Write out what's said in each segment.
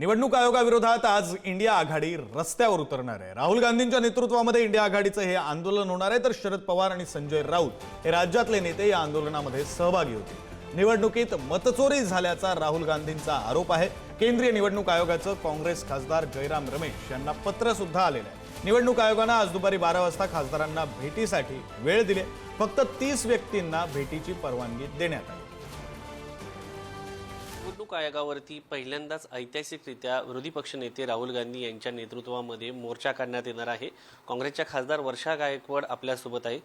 निवडणूक आयोगाविरोधात आज इंडिया आघाडी रस्त्यावर उतरणार आहे. राहुल गांधींच्या नेतृत्वामध्ये इंडिया आघाडीचं हे आंदोलन होणार आहे तर शरद पवार आणि संजय राऊत हे राज्यातले नेते या आंदोलनामध्ये सहभागी होते निवडणुकीत मतचोरी झाल्याचा राहुल गांधींचा आरोप आहे. केंद्रीय निवडणूक आयोगाचं काँग्रेस खासदार जयराम रमेश यांना पत्र सुद्धा आलेलं आहे. निवडणूक आयोगानं आज दुपारी बारा वाजता खासदारांना भेटीसाठी वेळ दिली फक्त तीस व्यक्तींना भेटीची परवानगी देण्यात आली निवडणूक आयोगावरती पहिल्यांदाच ऐतिहासिकरित्या विरोधी पक्षनेते राहुल गांधी यांच्या नेतृत्वामध्ये मोर्चा काढण्यात येणार आहे. काँग्रेसच्या खासदार वर्षा गायकवाड आपल्यासोबत आहे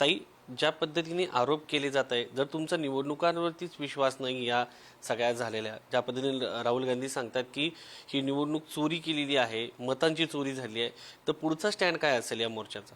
ताई ज्या पद्धतीने आरोप केले जात आहे जर तुमचा निवडणुकांवरतीच विश्वास नाही या सगळ्या झालेल्या ज्या पद्धतीने राहुल गांधी सांगतात की ही निवडणूक चोरी केलेली आहे मतांची चोरी झाली आहे तर पुढचा स्टँड काय असेल या मोर्चाचा?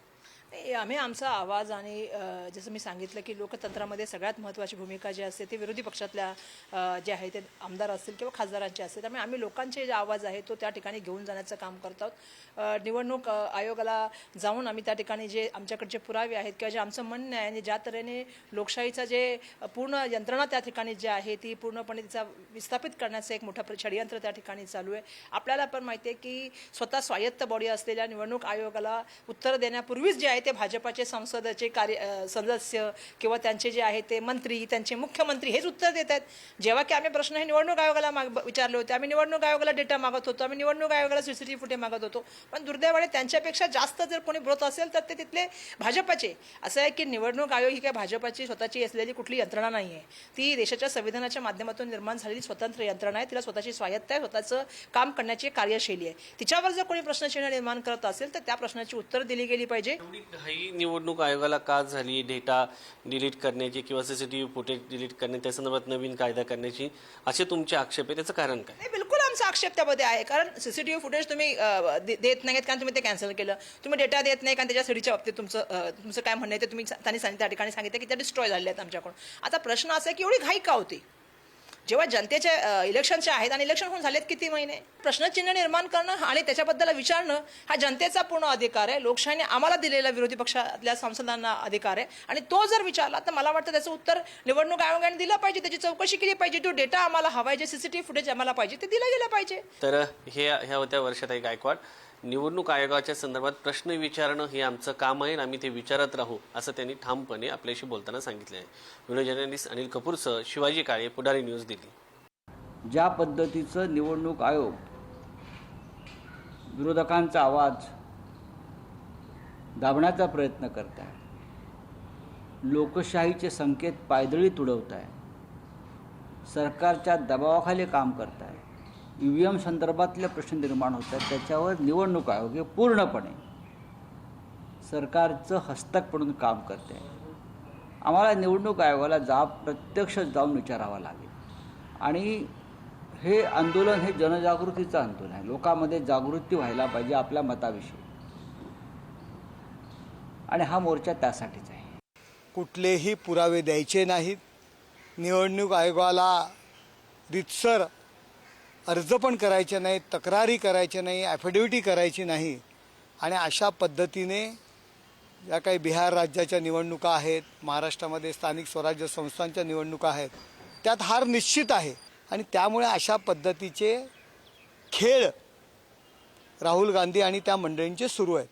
आम्ही आमचा आवाज आणि जसं मी सांगितलं की लोकतंत्रामध्ये सगळ्यात महत्त्वाची भूमिका जी असते ती विरोधी पक्षातल्या जे आहे ते आमदार असतील किंवा खासदारांचे असतील. त्यामुळे आम्ही लोकांचे जे आवाज आहे तो त्या ठिकाणी घेऊन जाण्याचं काम करत आहोत. निवडणूक आयोगाला जाऊन आम्ही त्या ठिकाणी जे आमच्याकडचे पुरावे आहेत किंवा जे आमचं म्हणणं आहे आणि ज्या तऱ्हेने लोकशाहीचा जे पूर्ण यंत्रणा त्या ठिकाणी जी आहे ती पूर्णपणे तिचा विस्थापित करण्याचं एक मोठं प्र- षडयंत्र त्या ठिकाणी चालू आहे. आपल्याला पण माहिती आहे की स्वतः स्वायत्त बॉडी असलेल्या निवडणूक आयोगाला उत्तर देण्यापूर्वीच जे आहे ते भाजपाचे संसदाचे कार्य सदस्य किंवा त्यांचे जे आहे ते मंत्री त्यांचे मुख्यमंत्री हेच उत्तर देत आहेत. जेव्हा की आम्ही प्रश्न हे निवडणूक आयोगाला माग विचारले होते. आम्ही निवडणूक आयोगाला डेटा मागत होतो. आम्ही निवडणूक आयोगाला सीसीटीव्ही फुटे मागत होतो. पण दुर्दैवाने त्यांच्यापेक्षा जास्त जर कोणी ब्रोत असेल तर ते तिथले भाजपाचे. असं आहे की निवडणूक आयोग ही काय भाजपाची स्वतःची असलेली कुठली यंत्रणा नाही आहे ती देशाच्या संविधानाच्या माध्यमातून निर्माण झालेली स्वतंत्र यंत्रणा आहे. तिला स्वतःची स्वायत्त आहे. स्वतःचं काम करण्याची कार्यशैली आहे. तिच्यावर जर कोणी प्रश्नचिन्ह निर्माण करत असेल तर त्या प्रश्नाची उत्तर दिली गेली पाहिजे. ही निवडणूक आयोगाला का झाली? डेटा डिलीट करण्याची किंवा सीसीटीव्ही फुटेज डिलीट करणे त्या संदर्भात नवीन कायदा करण्याची असे तुमचे आक्षेप आहे त्याचं कारण काय? नाही बिलकुल आमचा आक्षेप त्यामध्ये आहे. कारण सीसीटीव्ही फुटेज तुम्ही अ, दे- देत नाहीत कारण तुम्ही ते कॅन्सल केलं. तुम्ही डेटा देत नाही कारण त्याच्या सीडीच्या बाबतीत तुमचं अ, तुमचं काय म्हणणं आहे ते तुम्ही त्यांनी सांगितलं त्या ठिकाणी सांगितलं की त्या डिस्ट्रॉय झालेल्या आहेत आमच्याकडून. आता प्रश्न असा आहे की एवढी घाई का होती? जेव्हा जनतेचे इलेक्शनचे आहेत आणि इलेक्शन होऊन झालेत किती महिने? प्रश्नचिन्ह निर्माण करणं आणि त्याच्याबद्दल विचारणं हा जनतेचा पूर्ण अधिकार आहे. लोकशाहीने आम्हाला दिलेला विरोधी पक्षातल्या संसदांना अधिकार आहे. आणि तो जर विचारला तर मला वाटतं त्याचं उत्तर निवडणूक आयोगाने दिलं पाहिजे. त्याची चौकशी केली पाहिजे. तो डेटा आम्हाला हवाय जे सीसीटीव्ही फुटेज आम्हाला पाहिजे ते दिलं गेलं पाहिजे. तर हे ह्या होत्या वर्षाताई गायकवाड निवडणूक आयोगाच्या संदर्भात प्रश्न विचारणं हे आमचं काम आहे आणि आम्ही ते विचारत राहू असं त्यांनी ठामपणे आपल्याशी बोलताना सांगितले आहे. व्हिडिओ जर्नलिस्ट अनिल कपूरसह शिवाजी काळे पुढारी न्यूज दिल्ली. ज्या पद्धतीचं निवडणूक आयोग विरोधकांचा आवाज दाबण्याचा प्रयत्न करत आहे लोकशाहीचे संकेत पायदळी तुडवत आहे सरकारच्या दबावाखाली काम करत आहे ई व्ही एम संदर्भातले प्रश्न निर्माण होतात. त्याच्यावर निवडणूक आयोग हे पूर्णपणे सरकारचं हस्तक म्हणून काम करते. आम्हाला निवडणूक आयोगाला जा प्रत्यक्ष जाऊन विचारावा लागेल. आणि हे आंदोलन हे जनजागृतीचं आंदोलन आहे. लोकांमध्ये जागृती व्हायला पाहिजे आपल्या मताविषयी. आणि हा मोर्चा त्यासाठीच आहे. कुठलेही पुरावे द्यायचे नाहीत. निवडणूक आयोगाला रितसर अर्ज पण करायचे नाहीत तक्रारी करायच्या नाही ॲफिडेविटी करायची नाही. आणि अशा पद्धतीने ज्या काही बिहार राज्याच्या निवडणुका आहेत महाराष्ट्रामध्ये स्थानिक स्वराज्य संस्थांच्या निवडणुका आहेत त्यात हार निश्चित आहे. आणि त्यामुळे अशा पद्धतीचे खेळ राहुल गांधी आणि त्या मंडळींचे सुरू आहेत.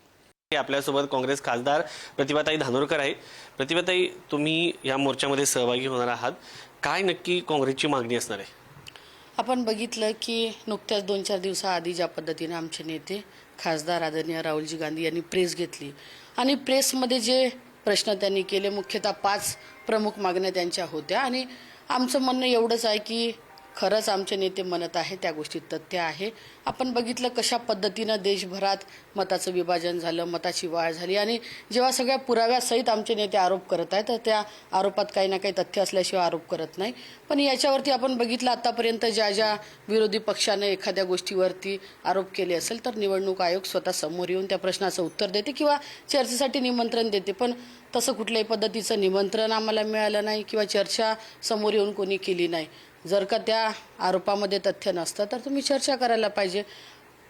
हे आपल्यासोबत काँग्रेस खासदार प्रतिभाताई धानोरकर आहे प्रतिभाताई तुम्ही या मोर्चामध्ये सहभागी होणार आहात. काय नक्की काँग्रेसची मागणी असणार आहे? आपण बघितलं की नुकत्याच दोन चार दिवसाआधी ज्या पद्धतीने आमचे नेते खासदार आदरणीय राहुलजी गांधी यांनी प्रेस घेतली. आणि प्रेसमध्ये जे प्रश्न त्यांनी केले मुख्यतः पाच प्रमुख मागण्या त्यांच्या होत्या. आणि आमचं म्हणणं एवढंच आहे की खरंच आमचे नेते म्हणत आहे त्या गोष्टीत तथ्य आहे. आपण बघितलं कशा पद्धतीनं देशभरात मताचं विभाजन झालं मताची वाढ झाली आणि जेव्हा सगळ्या पुराव्यासहित आमचे नेते आरोप करत आहेत तर त्या आरोपात काही ना काही तथ्य असल्याशिवाय आरोप करत नाही. पण याच्यावरती आपण बघितलं आतापर्यंत ज्या ज्या विरोधी पक्षानं एखाद्या गोष्टीवरती आरोप केले असेल तर निवडणूक आयोग स्वतः समोर येऊन त्या प्रश्नाचं उत्तर देते किंवा चर्चेसाठी निमंत्रण देते. पण तसं कुठल्याही पद्धतीचं निमंत्रण आम्हाला मिळालं नाही किंवा चर्चा समोर येऊन कोणी केली नाही. जर का त्या आरोपामध्ये तथ्य नसतं तर तुम्ही चर्चा करायला पाहिजे.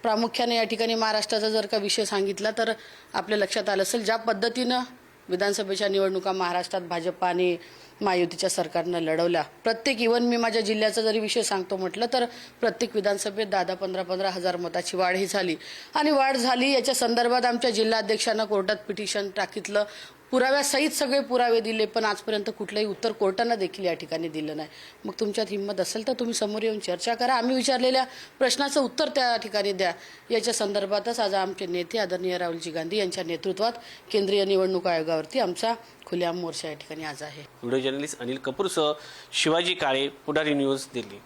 प्रामुख्याने या ठिकाणी महाराष्ट्राचा जर का विषय सांगितला तर आपल्या लक्षात आलं असेल ज्या पद्धतीनं विधानसभेच्या निवडणुका महाराष्ट्रात भाजपाने महायुतीच्या सरकारनं लढवल्या. प्रत्येक इव्हन मी माझ्या जिल्ह्याचा जरी विषय सांगतो म्हटलं तर प्रत्येक विधानसभेत दहा दहा पंधरा पंधरा हजार मताची वाढ ही झाली. आणि वाढ झाली याच्या संदर्भात आमच्या जिल्हाध्यक्षांना कोर्टात पिटिशन टाकितलं. पुराव्यासहित सगळे पुरावे दिले पण आजपर्यंत कुठलंही उत्तर कोर्टानं देखील या ठिकाणी दिलं नाही. मग तुमच्यात हिंमत असेल तर तुम्ही समोर येऊन चर्चा करा. आम्ही विचारलेल्या प्रश्नाचं उत्तर त्या ठिकाणी द्या. याच्या संदर्भातच आज आमचे नेते आदरणीय राहुलजी गांधी यांच्या नेतृत्वात केंद्रीय निवडणूक आयोगावरती आमचा खुल्या मोर्चा या ठिकाणी आज आहे. व्हिडिओ जर्नलिस्ट अनिल कपूरसह शिवाजी काळे पुढारी न्यूज दिल्ली.